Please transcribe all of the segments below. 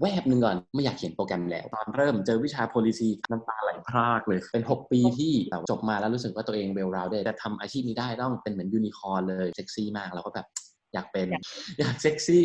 แวบหนึ่งก่อนไม่อยากเขียนโปรแกรมแล้ว ตอนเริ่มเจอวิชา policy น้ำตาไหลพรากเลย เป็น 6 ปีที่จบมาแล้วรู้สึกว่าตัวเองเวลราวได้แต่ทำอาชีพนี้ได้ต้องเป็นเหมือนยูนิคอร์เลยเซ็กซี่มากเราก็แบบอยากเป็นอยากเซ็กซี่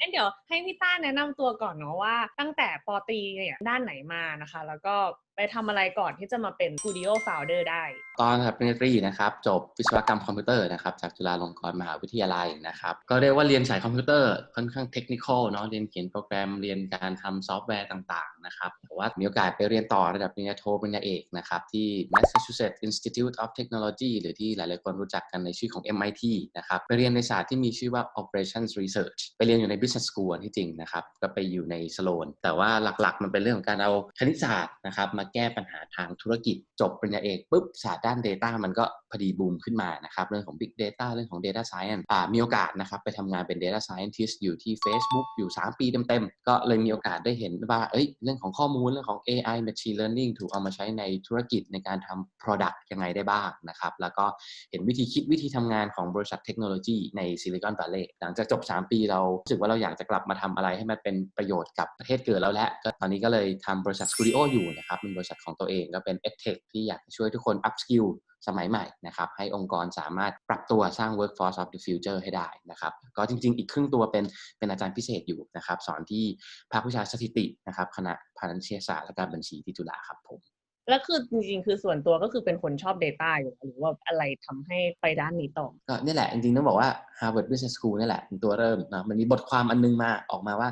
งั้นเดี๋ยวให้พี่ต้าแนะนำตัวก่อนเนาะว่าตั้งแต่ปอตีเนี่ยด้านไหนมานะคะ แล้วก็ ไปทำอะไรก่อนที่จะมาเป็น Studio Founder ได้ ตอนครับปริญญาตรีนะครับจบวิศวกรรมคอมพิวเตอร์นะครับจากจุฬาลงกรณ์มหาวิทยาลัยนะครับก็เรียกว่าเรียนสายคอมพิวเตอร์ค่อนข้างเทคนิคอลเนาะเรียนเขียนโปรแกรมเรียนการทำซอฟต์แวร์ต่างๆนะครับแต่ว่ามีโอกาสไปเรียนต่อระดับปริญญาโทปริญญาเอกนะครับที่ Massachusetts Institute of Technology หรือที่หลายๆคนรู้จักกันในชื่อของ MIT นะครับไปเรียนในศาสตร์ที่มีชื่อว่า Operations Research ไปเรียนอยู่ใน Business School ที่จริงนะครับก็ไปอยู่ในสโลนแต่ว่าหลักๆ มันเป็นเรื่องของการเอาคณิตศาสตร์นะครับมาแก้ปัญหาทางธุรกิจจบปริญญาเอกปุ๊บศาสตร์ด้าน Data มันก็พอดีบูมขึ้นมานะครับเรื่องของ Big Data เรื่องของ Data Science อ่ามีโอกาสนะครับไปทำงานเป็น Data Scientist อยู่ที่ Facebook อยู่ 3 ปีเต็มๆ ก็เลยมีโอกาสได้เห็นว่าเอ้ยเรื่องของข้อมูลเรื่องของ AI Machine Learning ถูกเอามาใช้ในธุรกิจในการทำ Product ยังไงได้บ้างนะครับแล้วก็เห็นวิธีคิดวิธีทำงานของบริษัทเทคโนโลยีในซิลิคอนวัลเลย์หลังจากจบ 3 ปีเรารู้สึกว่าเราอยากจะกลับมาทำอะไรให้มันเป็นประโยชน์กับประเทศเกิดแล้วแหละก็ตอนนี้ก็เลยทำบริษัทสตูดิโออยู่นะครับเป็นบริษัทของตัวเอง ก็เป็น EdTech ที่อยากจะช่วยทุกคน up skill สมัยใหม่นะครับให้องค์กรสามารถปรับตัวสร้าง workforce of the future ให้ได้นะครับก็จริง ๆ อีกครึ่งตัวเป็นเป็นอาจารย์พิเศษอยู่นะครับสอนที่ภาควิชาสถิตินะครับคณะพาณิชยศาสตร์และการบัญชีที่จุฬาครับผมแล้วคือจริงๆ คือส่วนตัวก็คือเป็นคนชอบ Data อยู่แล้วหรือว่าอะไรทำให้ไปด้านนี้ต่อ ก็นี่แหละ จริงๆ ต้องบอกว่า Harvard Business School นี่แหละเป็นตัวเริ่มนะมันมีบทความอันนึงมาออกมาว่า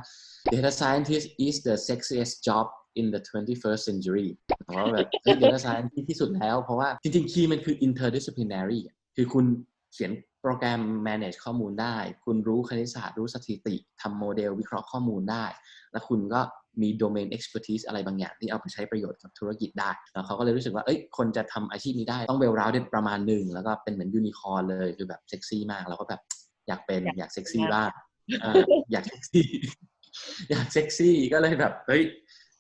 data scientist is the sexiest job in the 21st century เพราะว่าแบบเฮ้ย data science ที่ที่สุดแล้ว เพราะว่าจริงๆคีย์มันคือ interdisciplinary คือคุณเขียนโปรแกรม manage ข้อมูลได้ คุณรู้คณิตศาสตร์รู้สถิติทำโมเดลวิเคราะห์ข้อมูลได้ แล้วคุณก็มี domain expertise อะไรบางอย่างที่เอาไปใช้ประโยชน์กับธุรกิจได้ แล้วเขาก็เลยรู้สึกว่า เอ้ย คนจะทำอาชีพนี้ได้ ต้อง well rounded ประมาณหนึ่ง แล้วก็เป็นเหมือนยูนิคอร์เลย คือแบบเซ็กซี่มากเราก็แบบอยากเป็นอยากเซ็กซี่บ้างอ่าอยากเซ็กซี่อยากเซ็กซี่ก็เลยแบบ เฮ้ย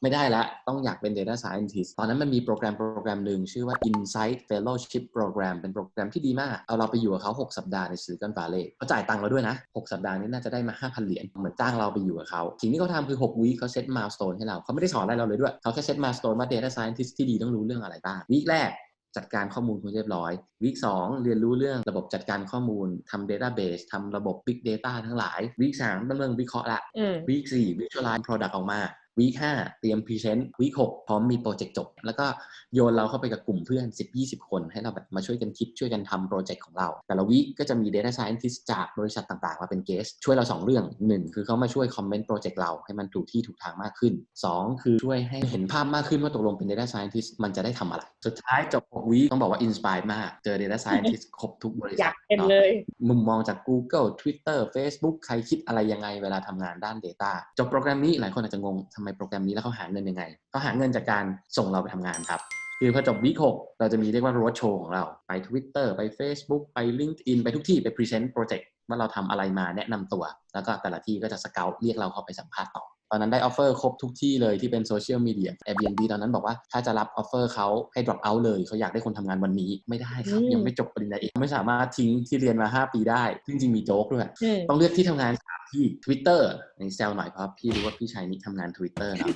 ไม่ได้ละ ต้องอยากเป็น Data Scientist ตอนนั้นมันมีโปรแกรมโปรแกรมหนึ่งชื่อว่า Insight Fellowship Program เป็นโปรแกรมที่ดีมาก เอาเราไปอยู่กับเขา 6 สัปดาห์ใน Silicon Valley เขาจ่ายตังค์เราด้วยนะ 6 สัปดาห์นี้น่าจะได้มา 5,000 เหรียญ เหมือนจ้างเราไปอยู่กับเขา สิ่งที่เขาทำคือ 6 วีคเขาเซตมาสโตนให้เรา เขาไม่ได้สอนอะไรเราเลยด้วย เขาแค่เซตมาสโตนว่า Data Scientist ที่ดีต้องรู้เรื่องอะไรบ้างวีคแรกจัดการข้อมูลคุณเรียบร้อย วีคสองเรียนรู้เรื่องระบบจัดการข้อมูลทำ Database ทำระบบ Big Data ทั้งหลาย วีคสามต้องเรื่องวิเคราะห์ละอืมวีคสี่ visualize product ออกมา วีคห้าเตรียมพรีเซนต์วีคหกพร้อมมีโปรเจกต์จบ แล้วก็โยนเราเข้าไปกับกลุ่มเพื่อน 10-20 คน ให้เราแบบมาช่วยกันคิดช่วยกันทำโปรเจกต์ของเรา แต่ละวีคก็จะมี Data Scientist จากบริษัทต่างๆ มาเป็นเกสช่วยเรา 2 เรื่อง 1 คือเขามาช่วยคอมเมนต์โปรเจกต์เราให้มันถูกที่ถูกทางมากขึ้น 2 คือช่วยให้เห็นภาพมากขึ้นว่าตกลงเป็น Data Scientist มันจะได้ทำอะไร สุดท้ายจบ6วีคต้องบอกว่าอินสปายมากเจอ Data Scientist ครบทุกบริอษัยาทกเป็นเนาะเลยมุมมองจาก Google Twitter Facebook ใครคิดอะไรยังไงเวลาทำงานด้าน Data จบโปรแกรมนี้หลายคนอาจจะงงทำไมโปรแกรมนี้แล้วเขาหาเงินยังไงเขาหาเงินจากการส่งเราไปทำงานครับคือพอจบวีคหกเราจะมีเรียกว่า road show ของเราไป Twitter ไป Facebook ไป LinkedIn ไปทุกที่ไปพรีเซนต์โปรเจกต์ว่าเราทำอะไรมาแนะนำตัว แล้วก็แต่ละที่ก็จะสเกลเรียกเราเข้าไปสัมภาษณ์ต่อ ตอนนั้นได้ออฟเฟอร์ครบทุกที่เลยที่เป็นโซเชียลมีเดีย Airbnb ตอนนั้นบอกว่าถ้าจะรับออฟเฟอร์เขาให้ drop out เลยเขาอยากได้คนทำงานวันนี้ไม่ได้ครับอืมยังไม่จบปริญญาเอกไม่สามารถทิ้งที่เรียนมา 5 ปีได้ซึ่งจริง ๆ มีโจ๊กด้วยอืมต้องเลือกที่ทำงานสามที่ Twitter ในแซวหน่อยเพราะพี่รู้ว่าพี่ชายนี้ทำงาน Twitter นะ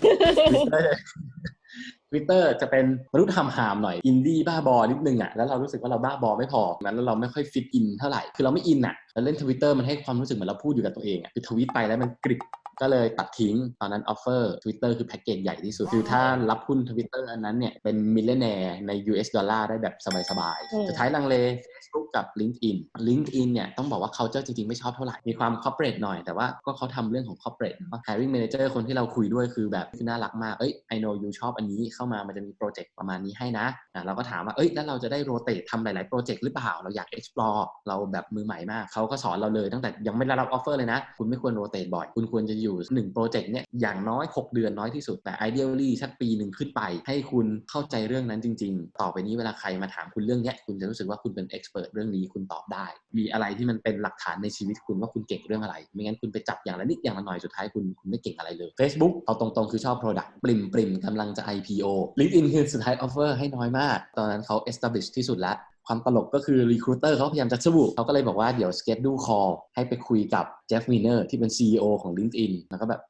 Twitter Twitter จะเป็นมนุษย์หำหามหน่อยอินดี้บ้าบอนิดนึงอะแล้วเรารู้สึกว่าเราบ้าบอไม่พอนั้นแล้วเราไม่ค่อยฟิตอินเท่าไหร่คือเราไม่อินอะแล้วเล่น Twitter มันให้ความรู้สึกเหมือนเราพูดอยู่กับตัวเองอะคือทวิตไปแล้วมันกริบก็เลยตัดทิ้ง ตอนนั้นออฟเฟอร์ Twitter คือแพ็กเกจใหญ่ที่สุด คือถ้ารับหุ้น Twitter อันนั้นเนี่ยเป็นมิลเลนแนร์ใน US ดอลลาร์ได้แบบสบายอืมๆสุดท้ายลังเล Facebook กับ LinkedIn LinkedIn เนี่ยต้องบอกว่า culture จริงๆ ไม่ชอบเท่าไหร่ มีความ corporate หน่อย แต่ว่าก็เขาทำเรื่องของ corporate เนอะ hiring manager คนที่เราคุยด้วยคือแบบคือน่ารักมาก เอ้ย I know you ชอบอันนี้เข้ามามันจะมีโปรเจกต์ประมาณนี้ให้นะอะเราก็ถามว่าเอ้ยแล้วเราจะได้ rotate ทำหลาย ๆ โปรเจกต์หรือเปล่า เราอยาก explore เราแบบมือใหม่มากเขาก็สอนเราเลยตั้งแต่ยังไม่ได้รับ offer เลยนะ คุณไม่ควร rotate บ่อย คุณควรจะอยู่หนึ่งโปรเจกต์เนี่ยอย่างน้อย 6 เดือนน้อยที่สุดแต่ ideally สักปีหนึ่งขึ้นไป ให้คุณเข้าใจเรื่องนั้นจริง ๆ ต่อไปนี้เวลาใครมาถามคุณเรื่องเนี้ยคุณจะรู้สึกว่าคุณเป็น expert เรื่องนี้คุณตอบได้ มีอะไรที่มันเป็นหลักฐานในชีวิตคุณว่าคุณเก่งเรื่องอะไร ไม่งั้นคุณไปจับอย่างละนิดอย่างละหน่อยสุดท้ายคุณคุณไม่เก่งอะไรเลย Facebook เอาตรงๆคือชอบ Product ปริมปริมกำลังจะ IPO ลิสต์อินคือสุดท้ายออฟเฟอร์ให้น้อยมาก ตอนนั้นเขา establish ที่สุดละความตลกก็คือรีคูเตอร์เขาพยายามจะสู้เขาก็เลยบอกว่าเดี๋ยว schedule call ให้ไปคุยกับเจฟฟ์วีเนอร์ที่เป็น CEO ของ LinkedIn แล้วก็แบบ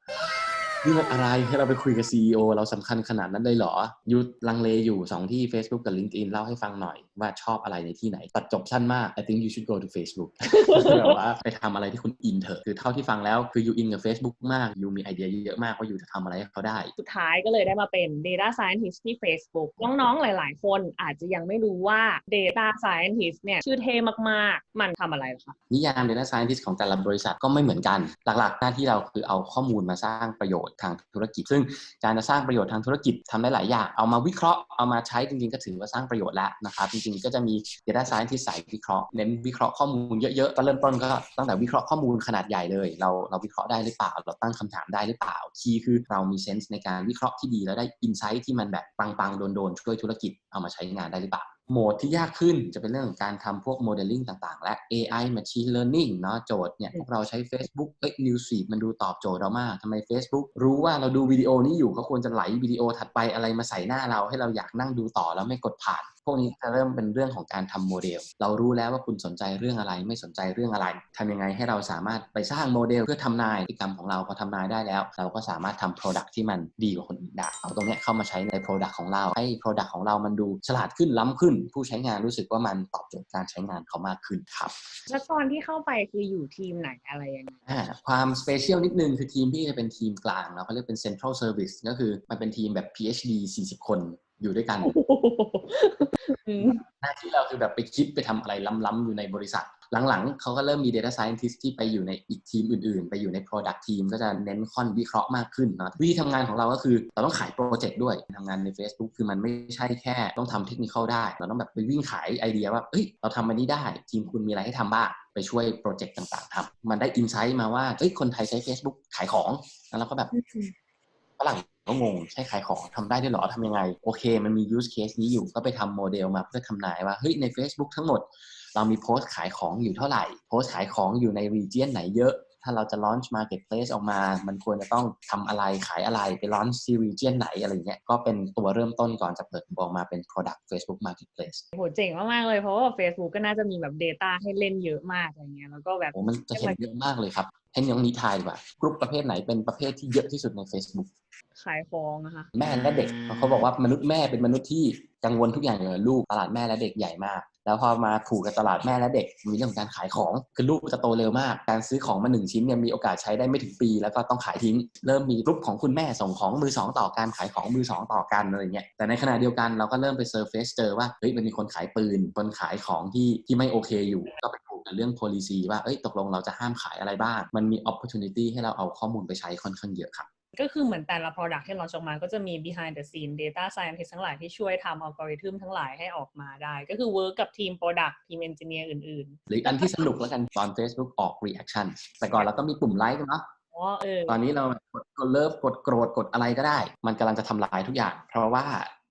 นี่มันอะไรให้เราไปคุยกับ CEO เราสำคัญขนาดนั้นเลยเหรอ ยุดลังเลอยู่ 2 ที่ Facebook กับ LinkedIn เล่าให้ฟังหน่อยว่าชอบอะไรในที่ไหน ตัดจบสั้นมาก I think you should go to Facebook แบบว่าไปทำอะไรที่คุณอินเถอะ คือเท่าที่ฟังแล้วคือยูอินกับ Facebook มากยูมีไอเดียเยอะมากว่ายูจะทำอะไรให้เขาได้ สุดท้ายก็เลยได้มาเป็น Data Scientist ที่ Facebook น้องๆ หลาย ๆ คนอาจจะยังไม่รู้ว่า Data Scientist เนี่ยชื่อเท่มากๆ มันทำอะไรเหรอคะนิยาม Data Scientist ของแต่ละบริษัทก็ไม่เหมือนกัน หลักๆ หน้าที่เราคือเอาข้อมูลมาสร้างประโยชน์ทางธุรกิจ ซึ่งการจะสร้างประโยชน์ทางธุรกิจทำได้หลายอย่าง เอามาวิเคราะห์เอามาใช้จริงๆ ก็ถือว่าสร้างประโยชน์แล้วนะครับ จริงๆ ก็จะมี Data Scientist สายวิเคราะห์เน้นวิเคราะห์ข้อมูลเยอะๆก็เริ่มต้นก็ตั้งแต่วิเคราะห์ข้อมูลขนาดใหญ่เลย เราเราวิเคราะห์ได้หรือเปล่า เราตั้งคำถามได้หรือเปล่าคีย์คือเรามีเซนส์ในการวิเคราะห์ที่ดีแล้วได้อินไซต์ที่มันแบบปังๆโดนๆช่วยธุรกิจเอามาใช้งานได้หรือเปล่า โหมดที่ยากขึ้นจะเป็นเรื่องของการทำพวกโมเดลลิ่งต่าง ๆ และ AI Machine Learning เนาะโจทย์เนี่ยพวกเราใช้ Facebook เอ้ย Newsfeed มันดูตอบโจทย์เรามากทำไม Facebook รู้ว่าเราดูวิดีโอนี้อยู่เขาควรจะไหลวิดีโอถัดไปอะไรมาใส่หน้าเราให้เราอยากนั่งดูต่อแล้วไม่กดผ่านพวกนี้จะเริ่มเป็นเรื่องของการทำโมเดล เรารู้แล้วว่าคุณสนใจเรื่องอะไร ไม่สนใจเรื่องอะไรทำยังไงให้เราสามารถไปสร้างโมเดลเพื่อทำนายพฤติกรรมของเราพอทำนายได้แล้ว เราก็สามารถทำ Product ที่มันดีกว่าคนอื่นได้เอาตรงเนี้ยเข้ามาใช้ใน Product ของเราให้ Product ของเรามันดูฉลาดขึ้นล้ำขึ้น ผู้ใช้งานรู้สึกว่ามันตอบโจทย์การใช้งานเขามากขึ้นครับแล้วตอนที่เข้าไปคืออยู่ทีมไหนอะไรยังไงอ่าความสเปเชียลนิดนึงคือทีมพี่จะเป็นทีมกลางเนาะเขาเรียกเป็น Central Service ก็คือมันเป็นทีมแบบ PhD 40 คน อยู่ด้วยกันอืมหน้าที่เราคือแบบไปคิดไปทำอะไรล้ำๆอยู่ในบริษัท หลังๆเขาก็เริ่มมี Data Scientist ที่ไปอยู่ในอีกทีมอื่นๆ ไปอยู่ใน Product Team ก็จะเน้นค่อนวิเคราะห์มากขึ้นเนาะวิธีทำงานของเราก็คือเราต้องขายโปรเจกต์ด้วยทำงานใน Facebook คือมันไม่ใช่แค่ ต้องทำเทคนิคได้ เราต้องแบบไปวิ่งขายไอเดียว่าเอ้ยเราทำอันนี้ได้ ทีมคุณมีอะไรให้ทำบ้างไปช่วยโปรเจกต์ต่างๆทำมันได้อินไซต์มาว่าเอ้ยคนไทยใช้ Facebook ขายของแล้วเราก็แบบฝ รั่งก็งงใช่ขายของทำได้ด้วยหรอทำยังไง โอเค มันมี use case นี้อยู่ก็ไปทำโมเดลมาเพื่อทำนายว่าเฮ้ยใน Facebook ทั้งหมด เรามีโพสต์ขายของอยู่เท่าไหร่ โพสต์ขายของอยู่ในรีเจียนไหนเยอะ ถ้าเราจะ launch marketplace ออกมา มันควรจะต้องทำอะไรขายอะไรไป launch ที่ region ไหนอะไรเงี้ยก็เป็นตัวเริ่มต้นก่อนจะเปิดออกมาเป็น product Facebook marketplace โหเจ๋งมากๆเลยเพราะว่า Facebook ก็น่าจะมีแบบ Data ให้เล่นเยอะมากอะไรเงี้ยแล้วก็แบบโอ้มันจะเห็นเยอะมากเลยครับให้น้องนี้ทายดีกว่ากรุ๊ปประเภทไหนเป็นประเภทที่เยอะที่สุดใน Facebook ขายของนะคะแม่และเด็กเพราะเขาบอกว่ามนุษย์แม่เป็นมนุษย์ที่กังวลทุกอย่างเกี่ยวกับลูกตลาดแม่และเด็กใหญ่มาก แล้วพอมาถูกกับตลาดแม่และเด็ก มีเรื่องของการขายของคือลูกจะโตเร็วมาก การซื้อของมาหนึ่งชิ้นเนี่ยมีโอกาสใช้ได้ไม่ถึงปี แล้วก็ต้องขายทิ้ง เริ่มมีรูปของคุณแม่ส่งของมือสองต่อการขายของมือสองต่อกันอะไรเงี้ยแต่ในขณะเดียวกันเราก็เริ่มไปเซอร์เฟซเจอว่าเฮ้ยมันมีคนขายปืนคนขายของที่ที่ไม่โอเคอยู่ก็ไปผูกกับเรื่อง policy ว่าเอ้ยตกลงเราจะห้ามขายอะไรบ้างมันมี opportunity ให้เราเอาข้อมูลไปใช้ค่อนข้างเยอะครับ ก็คือเหมือนแต่ละ product ที่เราออกมาก็จะมี behind the scene data scientist ทั้งหลายที่ช่วยทำอัลกอริทึมทั้งหลายให้ออกมาได้ ก็คือ work กับทีม product ทีม engineer อื่นหรืออันที่สนุกแล้วกันตอน Facebook ออก reaction แต่ก่อนเราต้องมีปุ่มไลค์เนาะๆอ๋อเออตอนนี้เรากดกดเลิฟกดโกรธกดอะไรก็ได้ มันกำลังจะทำลายทุกอย่าง เพราะว่า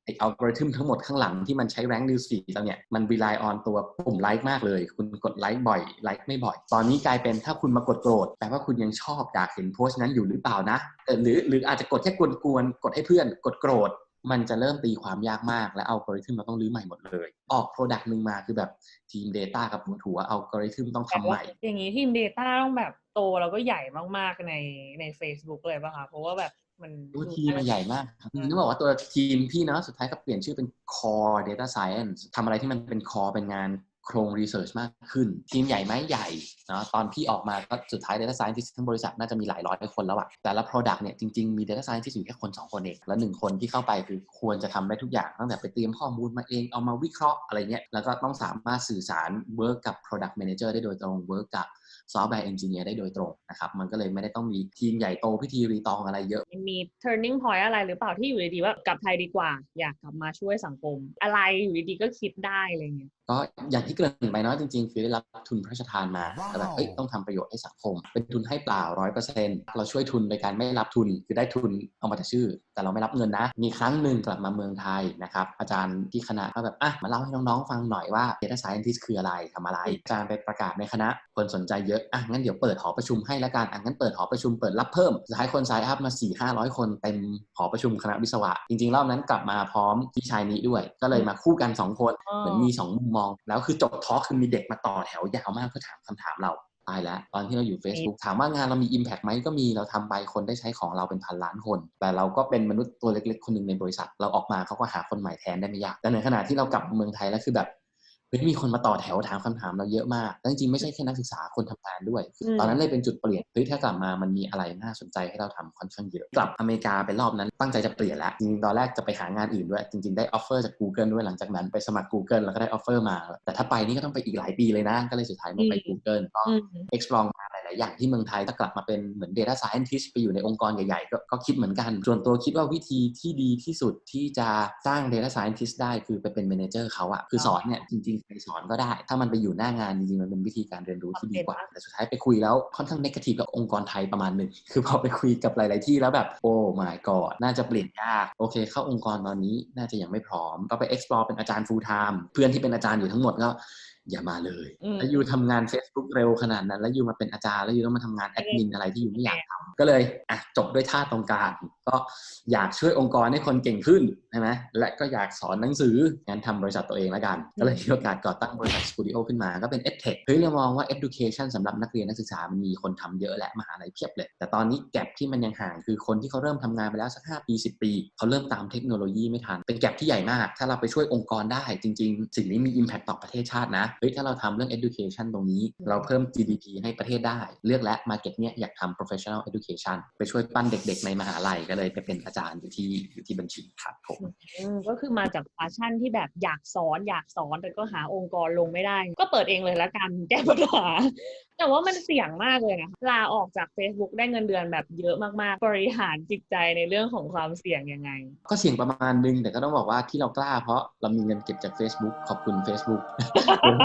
ไออัลกอริทึมทั้งหมดข้างหลังที่มันใช้ rank news feed เราเนี่ยมัน rely on ตัวปุ่มไลค์มากเลย คุณกดไลค์บ่อยไลค์ไม่บ่อย ตอนนี้กลายเป็นถ้าคุณมากดโกรธแปลว่าคุณยังชอบอยากเห็นโพสต์นั้นอยู่หรือเปล่านะหรือหรืออาจจะกดแค่กวนๆกดให้เพื่อนกดโกรธมันจะเริ่มตีความยากมาก และอัลกอริทึมเราต้องรื้อใหม่หมดเลย ออก Product หนึ่งมาคือแบบทีม Data กับปวดหัวอัลกอริทึมต้องทำใหม่ อย่างนี้ทีม Data ต้องแบบโตแล้วก็ใหญ่มากๆในใน Facebook เลยป่ะคะเพราะว่าแบบ มันตัวทีมมันใหญ่มากครับนึกบอกว่าตัวทีมพี่เนาะสุดท้ายก็เปลี่ยนชื่อเป็น core data science ทำอะไรที่มันเป็น core เป็นงานโครง research มากขึ้น ทีมใหญ่ไหมใหญ่เนาะตอนพี่ออกมาก็สุดท้าย data scientist ทั้งบริษัทน่าจะมีหลายร้อยคนแล้วอะแต่ละ product เนี่ยจริง ๆ มี data scientist อยู่แค่คน 2 คนเอง แล้วหนึ่งคนที่เข้าไปคือควรจะทำได้ทุกอย่าง ตั้งแต่ไปเตรียมข้อมูลมาเองเอามาวิเคราะห์อะไรเงี้ยแล้วก็ต้องสามารถสื่อสาร work กับ product manager ได้โดยตรง work กับ ซอฟต์แวร์เอนจิเนียร์ได้โดยตรงนะครับ มันก็เลยไม่ได้ต้องมีทีมใหญ่โตพิธีรีตองอะไรเยอะ มี turning point อะไรหรือเปล่าที่อยู่ดีๆว่ากลับไทยดีกว่า อยากกลับมาช่วยสังคม อะไรอยู่ดีๆก็คิดได้อะไรเงี้ย ก็อย่างที่เกริ่นไปเนาะจริงๆ คือได้รับทุนพระราชทานมาแต่แบบเอ้ยต้องทำประโยชน์ให้สังคม เป็นทุนให้เปล่าร้อยเปอร์เซ็นต์เราช่วยทุนโดยการไม่รับทุน คือได้ทุนเอามาแต่ชื่อ แต่เราไม่รับเงินนะ มีครั้งหนึ่งกลับมาเมืองไทยนะครับ อาจารย์ที่คณะก็แบบอะมาเล่าให้น้องๆฟังหน่อยว่า Data Scientist คืออะไรทำอะไร อาจารย์ไปประกาศในคณะคนสนใจเยอะอะงั้นเดี๋ยวเปิดหอประชุมให้ละกันอะงั้นเปิดหอประชุมเปิดรับเพิ่มสุดท้ายคนสายอัพมา4ี่ห้าร้อยคนเต็มหอประชุมคณะวิศวะ จริงๆรอบนั้นกลับมาพร้อมพี่ชายนี้ด้วย ก็เลยมาคู่กันสองคนเหมือนมีสองมุมมอง แล้วคือจบทอล์กคือมีเด็กมาต่อแถวยาวมากเพื่อถามคำถามเราตายแล้วตอนที่เราอยู่ Facebook ถามว่างานเรามี Impact ไหมก็มีเราทำไปคนได้ใช้ของเราเป็นพันล้านคน แต่เราก็เป็นมนุษย์ตัวเล็กๆ คนหนึ่งในบริษัท เราออกมาเขาก็หาคนใหม่แทนได้ไม่ยากแต่ในขณะที่เรากลับเมืองไทยแล้วคือแบบเฮ้ยมีคนมาต่อแถวถามคำถามเราเยอะมากแล้วจริงๆไม่ใช่แค่นักศึกษาคนทำงานด้วยอืมตอนนั้นเลยเป็นจุดเปลี่ยนเฮ้ยถ้ากลับมามันมีอะไรน่าสนใจให้เราทำค่อนข้างเยอะ กลับอเมริกาไปรอบนั้นตั้งใจจะเปลี่ยนแล้วจริงๆตอนแรกจะไปหางานอื่นด้วย จริง ๆได้ออฟเฟอร์จาก Google ด้วยหลังจากนั้นไปสมัคร Google แล้วก็ได้ออฟเฟอร์มา แต่ถ้าไปนี่ก็ต้องไปอีกหลายปีเลยนะก็เลยสุดท้ายมาไป Google ก็อืม explore มาหลาย ๆ อย่างที่เมืองไทยถ้ากลับมาเป็นเหมือน data scientist ไปอยู่ในองค์กรใหญ่ ๆ ก็ก็คิดเหมือนกัน ส่วนตัวคิดว่าวิธีที่ดีที่สุดที่จะสร้าง data scientist ได้คือไปเป็น manager เขาอะคือสอนเนี่ยจริงๆไปสอนก็ได้ ถ้ามันไปอยู่หน้างานจริงๆมันเป็นวิธีการเรียนรู้ที่ดีกว่า แต่สุดท้ายไปคุยแล้วค่อนข้าง negative กับองค์กรไทยประมาณหนึ่งคือพอไปคุยกับหลาย ๆ ที่แล้วแบบโอ้ my god น่าจะเปลี่ยนยากโอเค เข้าองค์กรตอนนี้น่าจะยังไม่พร้อม ก็ไป explore เป็นอาจารย์ full time เพื่อนที่เป็นอาจารย์อยู่ทั้งหมดก็ อย่ามาเลยอืมแล้วอยู่ทำงาน Facebook เร็วขนาดนั้น แล้วอยู่มาเป็นอาจารย์แล้วอยู่ต้องมาทำงานแอดมินอะไรที่อยู่ไม่อยากทำก็เลยอะจบด้วยท่าตรงกลางก็อยากช่วยองค์กรให้คนเก่งขึ้นใช่ไหมและก็อยากสอนหนังสืองั้นทำบริษัทตัวเองแล้วกัน ก็เลยมีโอกาสก่อตั้งบริษัทสตูดิโอขึ้นมาก็เป็น EdTech เฮ้ยเรามองว่า Education สำหรับนักเรียนนักศึกษามันมีคนทำเยอะและมหาลัยเพียบเลย แต่ตอนนี้แกลบที่มันยังห่างคือคนที่เขาเริ่มทำงานไปแล้วสัก5ปี10 ปีเขาเริ่มตามเทคโนโลยีไม่ทันเป็นแกลบที่ใหญ่มาก ถ้าเราไปช่วยองค์กรได้จริง ๆ สิ่งนี้มี Impact ต่อประเทศชาตินะเฮ้ยถ้าเราทำเรื่อง Education ตรงนี้ เราเพิ่ม GDP ให้ประเทศได้ เลือกและ Market เนี้ยอยากทำ Professional Education ไปช่วยปั้นเด็ก ๆ ในมหาลัยก็เลยไปเป็นอาจารย์อยู่ที่อยู่ที่บัญชีครับผมอืมก็คือมาจากพาชั่นที่แบบอยากสอนอยากสอนแต่ก็หาองค์กรลงไม่ได้ ก็เปิดเองเลยละกันแก้ปัญหา แต่ว่ามันเสี่ยงมากเลยนะลาออกจาก Facebook ได้เงินเดือนแบบเยอะมากๆ บริหารจิตใจในเรื่องของความเสี่ยงยังไง ก็เสี่ยงประมาณนึง แต่ก็ต้องบอกว่าที่เรากล้าเพราะเรามีเงินเก็บจาก Facebook ขอบคุณ Facebook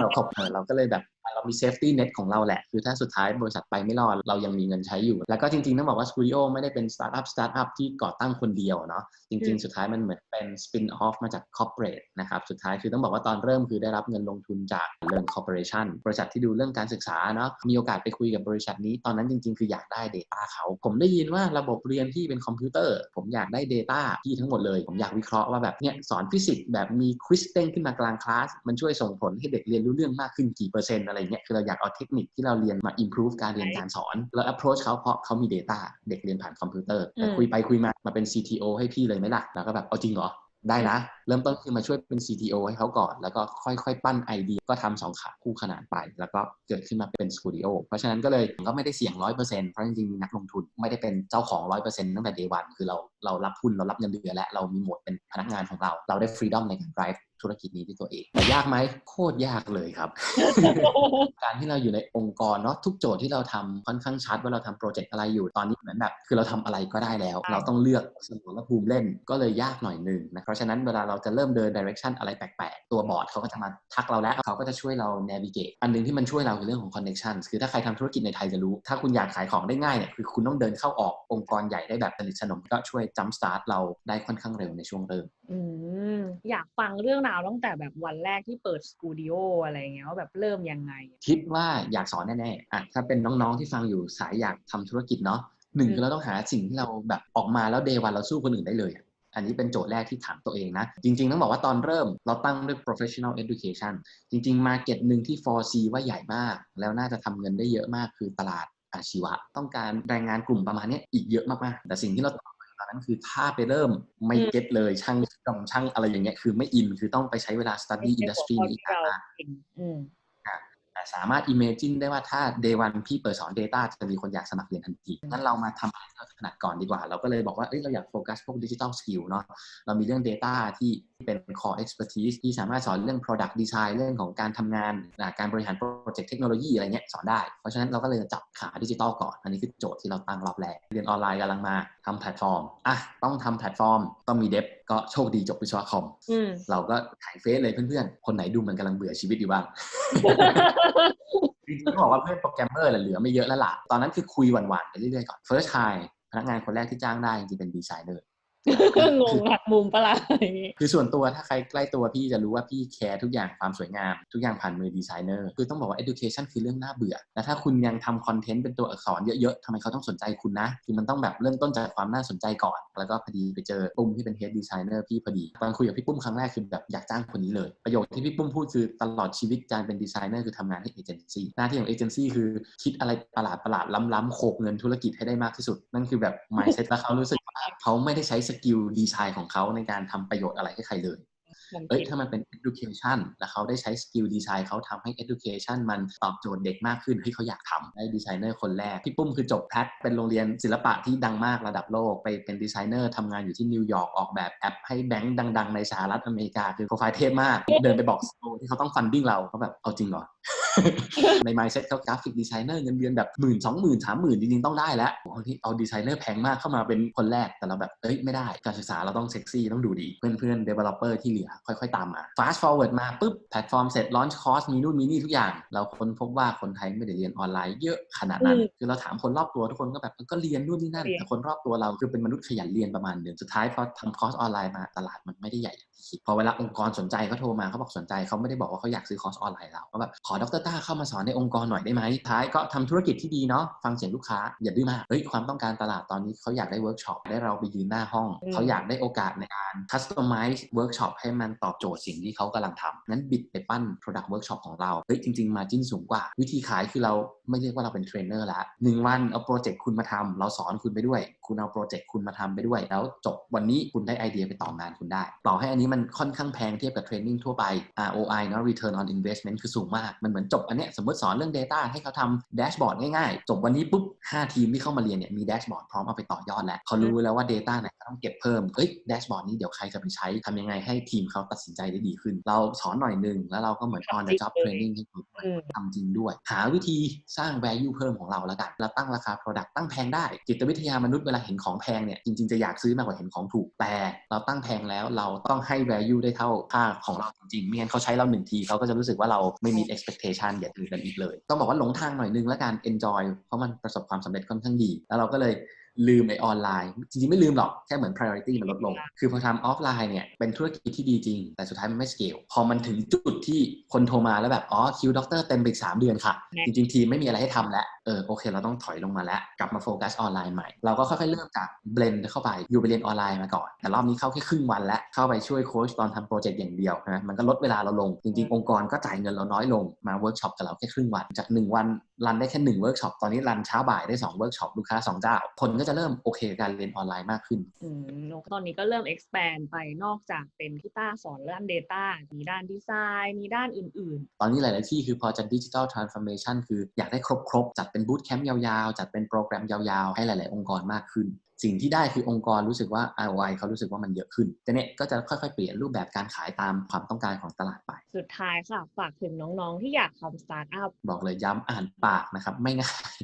เราขอบเออเราก็เลยแบบ เรามี safety net ของเราแหละ คือถ้าสุดท้ายบริษัทไปไม่รอด เรายังมีเงินใช้อยู่ แล้วก็จริงๆ ต้องบอกว่า Studio ไม่ได้เป็น startup startup ที่ก่อตั้งคนเดียวเนาะจอืริงมๆสุดท้ายมันเหมือนเป็น spin off มาจาก corporate นะครับสุดท้ายคือต้องบอกว่าตอนเริ่มคือได้รับเงินลงทุนจาก Learn Corporation บริษัทที่ดูเรื่องการศึกษาเนาะมีโอกาสไปคุยกับบริษัทนี้ตอนนั้นจริงๆ คืออยากได้ Data เขา ผมได้ยินว่าระบบเรียนที่เป็นคอมพิวเตอร์ ผมอยากได้ Data ที่ทั้งหมดเลย ผมอยากวิเคราะห์ว่าแบบเนี่ยสอนฟิสิกส์แบบมีควิสเต้นขึ้นมากลางคลาสมันช่วยส่งผลให้เด็กเรียนรู้เรื่องมากขึ้นกี่เปอร์เซ็นต์อะไรเงี้ยคือเราอยากเอาเทคนิคที่เราเรียนมา improve การเรียนการสอนแล้ว approach เขาเพราะเขามี Data เด็กเรียนผ่านคอมพิวเตอร์แต่อืมคุยไปคุยมามาเป็น CTO ให้พี่เลยไหมล่ะแล้วก็แบบเอาจริงเหรอได้นะ เริ่มต้นคือมาช่วยเป็น CTO ให้เขาก่อน แล้วก็ค่อยๆ ปั้นไอเดียก็ทำสองขาคู่ขนานไป แล้วก็เกิดขึ้นมาเป็นสตูดิโอเพราะฉะนั้นก็เลยก็ไม่ได้เสี่ยงร้อยเปอร์เซ็นต์เพราะจริงๆมีนักลงทุนไม่ได้เป็นเจ้าของร้อยเปอร์เซ็นต์ตั้งแต่ day one คือเราเรารับหุ้นเรารับเงินเดือนและเรามีโหมดเป็นพนักงานของเรา เราได้ฟรีดอมในการ drive ธุรกิจนี้ด้วยตัวเองแต่ยากไหมโคตรยากเลยครับ การที่เราอยู่ในองค์กรเนาะทุกโจทย์ที่เราทำค่อนข้างชัดว่าเราทำโปรเจกต์อะไรอยู่ตอนนี้เหมือนแบบคือเราทำอะไรก็ได้แล้วค่ะเราต้องเลือกสมรภูมิเล่นก็เลยยากหน่อยหนึ่งนะเพราะฉะนั้นเวลาเราจะเริ่มเดินดิเรกชันอะไรแปลกๆ ตัวบอร์ดเขาก็จะมาทักเราแล้วเขาก็จะช่วยเรา navigate อันหนึงที่มันช่วยเราคือเรื่องของ connection คือถ้าใครทำธุรกิจในไทยจะรู้ ถ้าคุณอยากขายของได้ง่ายเนี่ยคือคุณต้องเดินเข้าออกองค์กรใหญ่ได้แบบสนิทสนมก็ช่วย jump start เราได้ค่อนข้างเร็วในช่วงเริ่มอืมอยากฟังเรื่องราวตั้งแต่แบบวันแรกที่เปิดสตูดิโออะไรเงี้ยว่าแบบเริ่มยังไง คิดว่าอยากสอนแน่ๆอะถ้าเป็นน้องๆที่ฟังอยู่สายอยากทำธุรกิจเนาะหนึ่งอืมคือเราต้องหาสิ่งที่เราแบบออกมาแล้วเดวันเราสู้คนอื่นได้เลย อะอันนี้เป็นโจทย์แรกที่ถามตัวเองนะ จริง ๆ ต้องบอกว่าตอนเริ่มเราตั้งด้วย professional education จริง ๆ market หนึ่งที่ 4C ว่าใหญ่มาก แล้วน่าจะทำเงินได้เยอะมากคือตลาดอาชีวะ ต้องการแรงงานกลุ่มประมาณเนี้ยอีกเยอะมากๆ แต่สิ่งที่เราตอบไปตอนนั้นคือถ้าไปเริ่มไม่อืมเก็ตเลยช่างดำช่างอะไรอย่างเงี้ยคือไม่อินคือต้องไปใช้เวลา study ไม่ใช่ industry หัวข้อนี้ที่นาน สามารถ imagine ได้ว่าถ้า day one พี่เปิดสอน data จะมีคนอยากสมัครเรียนทันทีงั้นเรามาทำอะไรที่เราถนัดก่อนดีกว่า เราก็เลยบอกว่าเอ้ยเราอยากโฟกัสพวก digital skill เนาะเรามีเรื่อง data ที่เป็น core expertise ที่สามารถสอนเรื่อง product design เรื่องของการทำงานอ่าการบริหารโปรเจกต์เทคโนโลยีอะไรเงี้ยสอนได้ เพราะฉะนั้นเราก็เลยจับขาดิจิทัลก่อน อันนี้คือโจทย์ที่เราตั้งรอบแรกเรียนออนไลน์กำลังมาทำแพลตฟอร์มอะต้องทำแพลตฟอร์มต้องมีเดฟ ก็โชคดีจบวิศวะคอมอืมเราก็ถ่ายเฟซเลยเพื่อนๆ คนไหนดูเหมันกำลังเบื่อชีวิตอยู่บ้างจริงๆต้องบอกว่าเพื่อนโปรแกรมเมอร์เหลือไม่เยอะแล้วล่ะ ตอนนั้นคือคุยหวานๆไปเรื่อยๆก่อน first hire พนักงานคนแรกที่จ้างได้จริงๆเป็นดีไซเนอร์จ งงหักมุมปะล่ะอย่าคือส่วนตัวถ้าใครใกล้ตัวพี่จะรู้ว่าพี่แคร์ทุกอย่างความสวยงาม ทุกอย่างผ่านมือดีไซเนอร์คือต้องบอกว่า education คือเรื่องน่าเบื่อและถ้าคุณยังทำคอนเทนต์เป็นตัวอักษรเยอะๆทำไมเขาต้องสนใจคุณนะ คือมันต้องแบบเริ่มต้นจากความน่าสนใจก่อน แล้วก็พอดีไปเจอปุ้มที่เป็น head designer พี่พอดีตอนคุยกับพี่ปุ้มครั้งแรกคือแบบอยากจ้างคนนี้เลย ประโยคที่พี่ปุ้มพูดคือตลอดชีวิตการเป็นดีไซเนอร์คือทำงานให้เอเจนซี่หน้าที่ของเอเจนซี่คือคิดอะไรประหลาดประหลาดๆล้ำๆโขกเงินธุรกิจให้ได้มากที่สุด นั่นคือแบบ mindset แล้วเขารู้สึกว่าเขาไม่ได้ใช้สกิลดีไซน์ของเขาในการทำประโยชน์อะไรให้ใครเลยผมเอ้ยคิดถ้ามันเป็น education แล้วเขาได้ใช้สกิลดีไซน์เขาทำให้ education มันตอบโจทย์เด็กมากขึ้นให้เขาอยากทำได้ดีไซเนอร์คนแรก พี่ปุ้มคือจบแพทเป็นโรงเรียนศิลปะที่ดังมากระดับโลก ไปเป็นดีไซเนอร์ทำงานอยู่ที่นิวยอร์กออกแบบแอปให้แบงค์ดัง ๆ ในสหรัฐอเมริกา คือโปรไฟล์เทพมาก เดินไปบอก CEO ที่เขาต้องฟันดิ้งเราเขาแบบเอาจริงเหรอ ใน mindset เขากราฟิกดีไซเนอร์เงินเดือนแบบหมื่นสองหมื่นสามหมื่นจริงๆ ต้องได้แล้วโอ้โหที่เอาดีไซเนอร์แพงมากเข้ามาเป็นคนแรกแต่เราแบบเอ้ยไม่ได้การศึกษาเราต้องเซ็กซี่ต้องดูดี เพื่อนๆ developer ที่เหลือค่อยๆ ตามมา fast forward มาปุ๊บแพลตฟอร์มเสร็จ launch course มีนู่นมีนี่ทุกอย่าง เราค้นพบว่าคนไทยไม่ได้เรียนออนไลน์เยอะขนาดนั้นอืมคือเราถามคนรอบตัวทุกคนก็แบบก็เรียนนู่นนี่นั่นเรียนแต่คนรอบตัวเราคือเป็นมนุษย์ขยันเรียนประมาณหนึ่งสุดท้ายพอทำคอร์สออนไลน์มาตลาดมันไม่ได้ใหญ่อย่างที่คิด พอเวลาองค์กรสนใจเขาโทรมาเขาบอกสนใจเขาไม่ได้บอกว่าเขาอยากซื้อคอร์สออนไลน์เราเขาแบบขอดรต้าเข้ามาสอนในองค์กรหน่อยได้ไหมท้ายก็ทำธุรกิจที่ดีเนาะฟังเสียงลูกค้าอย่าดื้อมากเฮ้ยความต้องการตลาดตอนนี้เขาอยากได้เวิร์กช็อปได้เราไปยืนหน้าห้องอืมเขาอยากได้โอกาสในการคัสตอมไมซ์เวิร์กช็อปให้มันตอบโจทย์สิ่งที่เขากำลังทำงั้นบิดไปปั้น Product Workshop ของเราเฮ้ยจริงๆมาจิ้นสูงกว่า วิธีขายคือเราไม่เรียกว่าเราเป็นเทรนเนอร์ละหนึ่งวันเอาโปรเจกต์คุณมาทำเราสอนคุณไปด้วย คุณเอาโปรเจกต์คุณมาทำไปด้วย แล้วจบวันนี้คุณได้ไอเดียไปต่องานคุณได้ต่อให้อันนี้มันค่อนข้างแพงเทียบกับเทรนนิ่งทั่วไป ROI เนอะ Return on Investment คือสูงมาก มันเหมือนจบอันเนี้ยสมมติสอนเรื่อง Data ให้เขาทำแดชบอร์ดง่ายๆ จบวันนี้ปุ๊บ 5 ทีมที่เข้ามาเรียนเนี่ยมีแดชบอร์ดพร้อมเอาไปต่อยอดแล้วเขารู้แล้วว่า Data ไหนต้องเก็บเพิ่มเอ้ยแดชบอร์ดนี้เดี๋ยวใครจะไปใช้ทำยังไงให้ทีมเขาตัดสินใจได้ดีขึ้น เราสอนหน่อยนึงแล้วเราก็เหมือน on the job training ให้คุณด้วยอืมทำจริงด้วย หาวิธีสร้าง value เพิ่มของเราแล้วกันเราตั้งราคา product ตั้งแพงได้จิตวิทยามนุษย์เวลาเห็นของแพงเนี่ยจริงๆจะอยากซื้อมากกว่าเห็นของถูกแต่เราตั้งแพงแล้วเราต้องให้ value ได้เท่าค่าของเราจริงๆไม่งั้นเขาใช้เราหนึ่งทีเขาก็จะรู้สึกว่าเราไม่มี expectation อย่าอื่นกันอีกเลย ต้องบอกว่าหลงทางหน่อยนึงแล้วกัน enjoy เพราะมันประสบความสำเร็จค่อนข้างดี แล้วเราก็เลย ลืมไอออนไลน์จริงๆ ไม่ลืมหรอก แค่เหมือน priority มันลดลง คือพอทำออฟไลน์เนี่ยเป็นธุรกิจที่ดีจริง แต่สุดท้ายมันไม่ scale พอมันถึงจุดที่คนโทรมาแล้วแบบ อ๋อ คิวด็อกเตอร์เต็มไปอีก3เดือนค่ะแน่จริงๆ ทีมไม่มีอะไรให้ทำแล้ว เออ โอเค เราต้องถอยลงมาแล้ว กลับมาโฟกัสออนไลน์ใหม่ เราก็ค่อยๆ เริ่มจากเบลนเข้าไป อยู่ไปเรียนออนไลน์มาก่อน แต่รอบนี้เข้าแค่ครึ่งวันแล้ว เข้าไปช่วยโค้ชตอนทำโปรเจกต์อย่างเดียวนะมันก็ลดเวลาเราลง จริงๆ องค์กรก็จ่ายเงินเราน้อยลงมาเวิร์กช็อปกับเราแค่ครึ่งวันจาก1วัน รันได้แค่1เวิร์กช็อปตอนนี้รันเช้าบ่ายได้2เวิร์กช็อปลูกค้า2เจ้า คนก็จะเริ่มโอเคกับการเรียนออนไลน์มากขึ้นอืมแล้วตอนนี้ก็เริ่ม expand ไปนอกจากเป็นพี่ต้าสอนเรื่อง Data มีด้านดีไซน์มีด้านอื่นตอนนี้หลาย ๆ ที่คือพอจะดิจิ t a ลทรานส์ฟอร์เมชันคืออยากได้ครบ ๆ จัดเป็นบูตแคมป์ยาว ๆ จัดเป็นโปรแกรมยาว ๆ ให้หลาย ๆ องค์กรมากขึ้น สิ่งที่ได้คือองค์กรรู้สึกว่า ROI เขารู้สึกว่ามันเยอะขึ้นแต่เนี่ยก็จะค่อยๆ เปลี่ยนรูปแบบการขายตามความต้องการของตลาดไปๆสุดท้ายค่ะ ฝากถึงน้องๆ ที่อยากทำสตาร์ทอัพ บอกเลยย้ำอ่านปากนะครับ ไม่ง่าย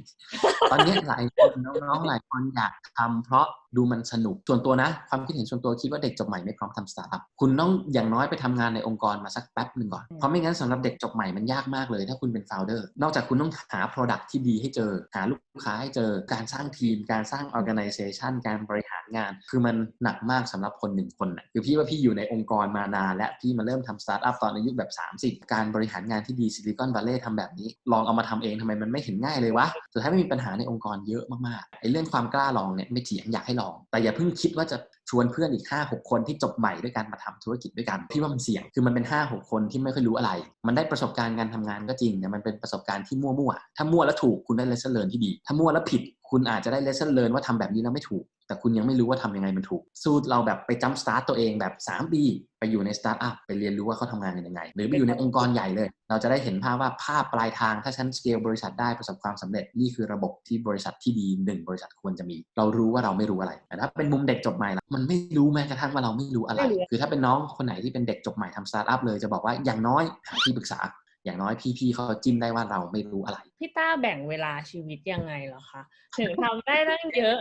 ตอนนี้หลายคนน้องๆ หลายคนอยากทำเพราะ ดูมันสนุก ส่วนตัวนะ ความคิดเห็นส่วนตัวคิดว่าเด็กจบใหม่ไม่พร้อมทำสตาร์ทอัพคุณต้องอย่างน้อยไปทำงานในองค์กรมาสักแป๊บหนึ่งก่อน เพราะไม่งั้นสำหรับเด็กจบใหม่มันยากมากเลย ถ้าคุณเป็น founder นอกจากคุณต้องหา product ที่ดีให้เจอ หาลูกค้าให้เจอการสร้างทีม การสร้าง organization การบริหาร งาน คือมันหนักมากสำหรับคนหนึ่งคนนะคือพี่ว่าพี่อยู่ในองค์กรมานานและพี่มาเริ่มทำสตาร์ทอัพตอนอายุแบบ 30 การบริหารงานที่ดีซิลิคอนวัลเลย์ทำแบบนี้ ลองเอามาทำเองทำไมมันไม่เห็นง่ายเลยวะสุดท้ายไม่มีปัญหาในองค์กรเยอะมากๆไอ้เรื่องความกล้าลองเนี่ยไม่เถียงอยากให้ลอง แต่อย่าเพิ่งคิดว่าจะชวนเพื่อนอีก 5 6 คนที่จบใหม่ด้วยกันมาทำธุรกิจด้วยกันพี่ว่ามันเสี่ยงคือมันเป็น 5 6 คนที่ไม่ค่อยรู้อะไร มันได้ประสบการณ์การทำงานก็จริงแต่มันเป็นประสบการณ์ที่มั่วๆถ้ามั่วแล้วถูกคุณได้เลชเชอร์เรนที่ดี ถ้ามั่วแล้วผิดคุณอาจจะได้เลชเชอร์เรนว่าทำแบบนี้แล้วไม่ถูก แต่คุณยังไม่รู้ว่าทำยังไงมันถูก สู้เราแบบไปจัมสตาร์ตตัวเองแบบ 3 ปี ไปอยู่ในสตาร์ทอัพไปเรียนรู้ว่าเขาทำงานกันยังไง หรือไปอยู่ในองค์กรใหญ่เลย เราจะได้เห็นภาพว่าภาพปลายทางถ้าฉันสเกลบริษัทได้ประสบความสำเร็จนี่คือระบบที่บริษัทที่ดีหนึ่งบริษัทควรจะมี เรารู้ว่าเราไม่รู้อะไร แต่ถ้าเป็นมุมเด็กจบใหม่ล่ะมันไม่รู้แม้กระทั่งว่าเราไม่รู้อะไรไม่รู้คือถ้าเป็นน้องคนไหนที่เป็นเด็กจบใหม่ทำสตาร์ทอัพเลยจะบอกว่าอย่างน้อยหาที่ปรึกษา อย่างน้อยพี่ๆเขาจิ้มได้ว่าเราไม่รู้อะไร พี่ต้าแบ่งเวลาชีวิตยังไงเหรอคะ ถึงทำได้ตั้งเยอะ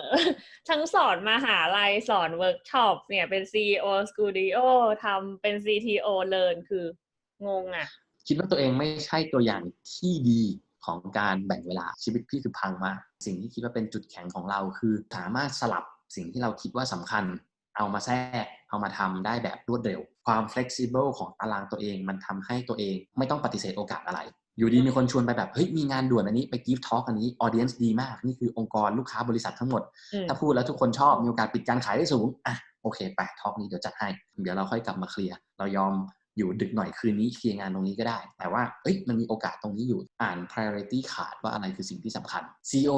ทั้งสอนมหาลัย สอนเวิร์กช็อปเนี่ยเป็น CEO Studio ทำเป็น CTO เลินคืองงอะ คิดว่าตัวเองไม่ใช่ตัวอย่างที่ดีของการแบ่งเวลาชีวิตพี่คือพังมากสิ่งที่คิดว่าเป็นจุดแข็งของเราคือสามารถสลับสิ่งที่เราคิดว่าสำคัญ เอามาแทรกเอามาทำได้แบบรวดเร็ว ความ flexible ของตารางตัวเอง มันทำให้ตัวเองไม่ต้องปฏิเสธโอกาสอะไร อยู่ดีมีคนชวนไปแบบเฮ้ยมีงานด่วนอันนี้ไป give talk อันนี้ audience ดีมาก นี่คือองค์กรลูกค้าบริษัททั้งหมดอืมถ้าพูดแล้วทุกคนชอบมีโอกาสปิดการขายได้สูงอะโอเคไปทอล์กนี้เดี๋ยวจัดให้ เดี๋ยวเราค่อยกลับมาเคลียร์เรายอมอยู่ดึกหน่อยคืนนี้เคลียร์งานตรงนี้ก็ได้ แต่ว่าเอ้ยมันมีโอกาสตรงนี้อยู่อ่าน priority ขาดว่าอะไรคือสิ่งที่สำคัญ CEO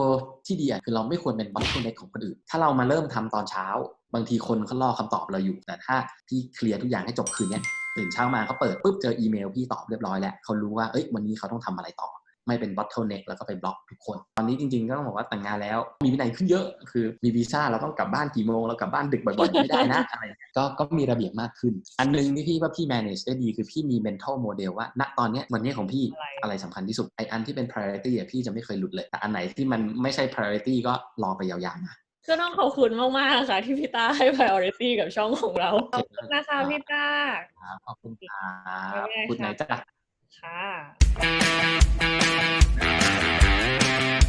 ที่ดีอะคือเราไม่ควรเป็น bottleneck ของคนอื่น ถ้าเรามาเริ่มทำตอนเช้า บางทีคนเขารอคำตอบเราอยู่ แต่ถ้าพี่เคลียร์ทุกอย่างให้จบคืนเนี้ยตื่นเช้ามาเขาเปิดปุ๊บเจออีเมลพี่ตอบเรียบร้อยแล้วเขารู้ว่าเอ้ยวันนี้เขาต้องทำอะไรต่อ ไม่เป็น bottleneck แล้วก็ไปบล็อกทุกคน ตอนนี้จริงๆ ก็ต้องบอกว่าแต่งงานแล้ว มีวินัยขึ้นเยอะ คือมีวีซ่าเราต้องกลับบ้านกี่โมงเรากลับบ้านดึกบ่อยๆไม่ได้นะอะไรอย่างเงี้ยก็ก็มีระเบียบมากขึ้น อันหนึงที่พี่ว่าพี่ manage ได้ดีคือพี่มี mental model ว่า ณตอนเนี้ยวันเนี้ยของพี่อะไรอะไรสำคัญที่สุดไออันที่เป็น priority อะพี่จะไม่เคยหลุดเลยแต่อันไหนที่มันไม่ใช่ priority ก็รอไปยาวๆนะ ก็ต้องขอบคุณมากๆนะคะที่พี่ต้าให้ priority กับช่องของเราขอบคุณนะคะพี่ต้าครับขอบคุณครับ๊ายบบายคุณไหนค่ะจ้ะค่ะ